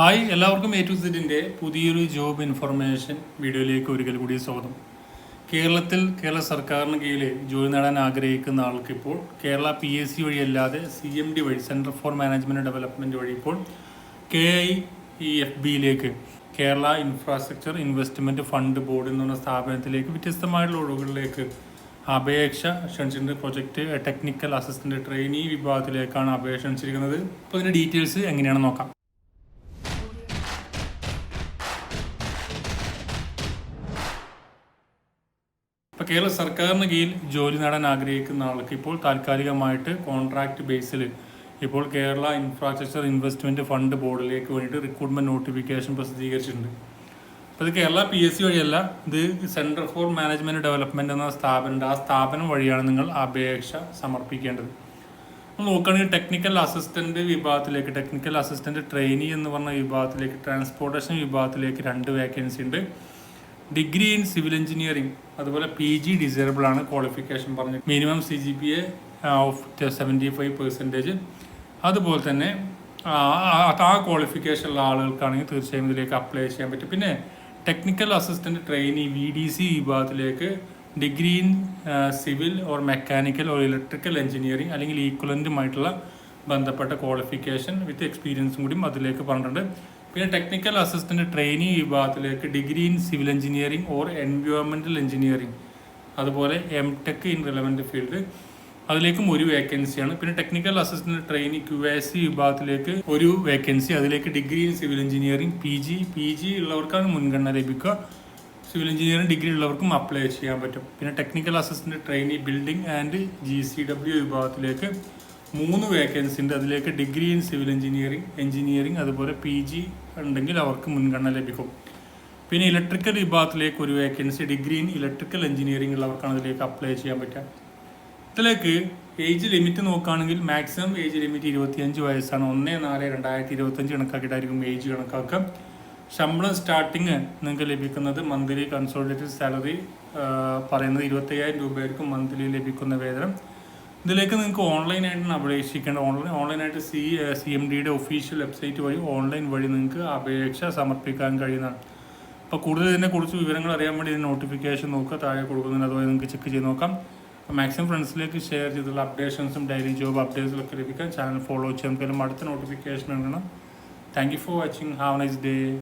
Hi എല്ലാവർക്കും A to സെറ്റിന്റെ പുതിയൊരു ജോബ് ഇൻഫർമേഷൻ വീഡിയോയിലേക്ക് ഒരിക്കൽ കൂടി സ്വാഗതം. കേരളത്തിൽ കേരള സർക്കാരിന് കീഴിൽ ജോലി നേടാൻ ആഗ്രഹിക്കുന്ന ആൾക്ക് ഇപ്പോൾ കേരള പി എസ് സി വഴിയല്ലാതെ സി എം ഡി വഴി സെന്റർ ഫോർ മാനേജ്മെന്റ് ഡെവലപ്മെന്റ് വഴി ഇപ്പോൾ K I E F ബിയിലേക്ക് Kerala infrastructure investment fund board എന്ന് പറഞ്ഞ സ്ഥാപനത്തിലേക്ക് വ്യത്യസ്തമായിട്ടുള്ള ഒഴിവുകളിലേക്ക് അപേക്ഷ ക്ഷണിച്ചിട്ടുണ്ട്. പ്രൊജക്റ്റ് ടെക്നിക്കൽ അസിസ്റ്റന്റ് ട്രെയിനി വിഭാഗത്തിലേക്കാണ് അപേക്ഷ ക്ഷണിച്ചിരിക്കുന്നത്. അപ്പോൾ അതിന്റെ ഡീറ്റെയിൽസ് എങ്ങനെയാണെന്ന് നോക്കാം. ഇപ്പോൾ കേരള സർക്കാരിന് കീഴിൽ ജോലി നേടാൻ ആഗ്രഹിക്കുന്ന ആൾക്ക് ഇപ്പോൾ താൽക്കാലികമായിട്ട് കോൺട്രാക്ട് ബേസിൽ ഇപ്പോൾ കേരള ഇൻഫ്രാസ്ട്രക്ചർ ഇൻവെസ്റ്റ്മെന്റ് ഫണ്ട് ബോർഡിലേക്ക് വേണ്ടിയിട്ട് റിക്രൂട്ട്മെന്റ് നോട്ടിഫിക്കേഷൻ പ്രസിദ്ധീകരിച്ചിട്ടുണ്ട്. അപ്പോൾ ഇത് കേരള പി എസ് സി വഴിയല്ല ഇത് സെന്റർ ഫോർ മാനേജ്മെന്റ് ഡെവലപ്മെന്റ് എന്ന സ്ഥാപനമുണ്ട് ആ സ്ഥാപനം വഴിയാണ് നിങ്ങൾ അപേക്ഷ സമർപ്പിക്കേണ്ടത്. നോക്കുകയാണെങ്കിൽ ടെക്നിക്കൽ അസിസ്റ്റന്റ് വിഭാഗത്തിലേക്ക് ടെക്നിക്കൽ അസിസ്റ്റന്റ് ട്രെയിനി എന്ന് പറഞ്ഞ വിഭാഗത്തിലേക്ക് ട്രാൻസ്പോർട്ടേഷൻ വിഭാഗത്തിലേക്ക് രണ്ട് വേക്കൻസി ഉണ്ട്. ഡിഗ്രി ഇൻ സിവിൽ എഞ്ചിനീയറിംഗ് അതുപോലെ പി ജി ഡിസേബിൾ ആണ് ക്വാളിഫിക്കേഷൻ പറഞ്ഞത് minimum C G P A of seventy five percentage അതുപോലെ തന്നെ ആ ഉള്ള ആളുകൾക്കാണെങ്കിൽ തീർച്ചയായും ഇതിലേക്ക് അപ്ലൈ ചെയ്യാൻ പറ്റും. പിന്നെ technical assistant trainee V D C വിഭാഗത്തിലേക്ക് degree in civil or mechanical or electrical engineering അല്ലെങ്കിൽ ഈക്വലന്റുമായിട്ടുള്ള ബന്ധപ്പെട്ട ക്വാളിഫിക്കേഷൻ വിത്ത് എക്സ്പീരിയൻസും കൂടിയും അതിലേക്ക് പറഞ്ഞിട്ടുണ്ട്. പിന്നെ ടെക്നിക്കൽ അസിസ്റ്റന്റ് ട്രെയിനി വിഭാഗത്തിലേക്ക് degree in civil engineering or എൻവയോൺമെന്റൽ engineering അതുപോലെ M tech in relevant field അതിലേക്കും ഒരു വേക്കൻസിയാണ് പിന്നെ technical assistant trainee Q S C വിഭാഗത്തിലേക്ക് ഒരു വേക്കൻസി അതിലേക്ക് degree in civil engineering P G P G ഉള്ളവർക്കാണ് മുൻഗണന ലഭിക്കുക. സിവിൽ എഞ്ചിനീയറിംഗ് ഡിഗ്രി ഉള്ളവർക്കും അപ്ലൈ ചെയ്യാൻ പറ്റും. പിന്നെ technical assistant trainee building and G C W വിഭാഗത്തിലേക്ക് മൂന്ന് വേക്കൻസി ഉണ്ട്. അതിലേക്ക് degree in civil engineering engineering അതുപോലെ പി ജി ഉണ്ടെങ്കിൽ അവർക്ക് മുൻഗണന ലഭിക്കും. പിന്നെ ഇലക്ട്രിക്കൽ വിഭാഗത്തിലേക്ക് ഒരു vacancy degree in electrical engineering ഉള്ളവർക്കാണ് അതിലേക്ക് അപ്ലൈ ചെയ്യാൻ പറ്റുക. ഇതിലേക്ക് ഏജ് ലിമിറ്റ് നോക്കുകയാണെങ്കിൽ മാക്സിമം ഏജ് ലിമിറ്റ് ഇരുപത്തിയഞ്ച് വയസ്സാണ്. ഒന്ന് നാല് രണ്ടായിരത്തി ഇരുപത്തഞ്ച് കണക്കാക്കിയിട്ടായിരിക്കും ഏജ് കണക്കാക്കുക. ശമ്പളം സ്റ്റാർട്ടിങ് നിങ്ങൾക്ക് ലഭിക്കുന്നത് മന്ത്ലി കൺസോളിഡേറ്റഡ് സാലറി പറയുന്നത് ഇരുപത്തയ്യായിരം രൂപയായിരിക്കും മന്ത്ലി ലഭിക്കുന്ന വേതനം. ഇതിലേക്ക് നിങ്ങൾക്ക് ഓൺലൈനായിട്ടാണ് അപേക്ഷിക്കേണ്ടത് ഓൺലൈൻ ഓൺലൈനായിട്ട് സി സി എം ഡിയുടെ ഒഫീഷ്യൽ വെബ്സൈറ്റ് വഴി ഓൺലൈൻ വഴി നിങ്ങൾക്ക് അപേക്ഷ സമർപ്പിക്കാൻ കഴിയുന്നതാണ്. അപ്പോൾ കൂടുതൽ ഇതിനെക്കുറിച്ച് വിവരങ്ങൾ അറിയാൻ വേണ്ടി ഇതിന് നോട്ടിഫിക്കേഷൻ നോക്കുക താഴെ കൊടുക്കുന്നതിന് അതുപോലെ നിങ്ങൾക്ക് ചെക്ക് ചെയ്ത് നോക്കാം. മാക്സിമം ഫ്രണ്ട്സിലേക്ക് ഷെയർ ചെയ്തുള്ള അപ്ഡേഷൻസും ഡെയിലി ജോബ് അപ്ഡേറ്റ്സിലൊക്കെ ലഭിക്കാൻ ചാനൽ ഫോളോ ചെയ്യാൻ അടുത്ത നോട്ടിഫിക്കേഷൻ എടുക്കണം thank you for watching have nice day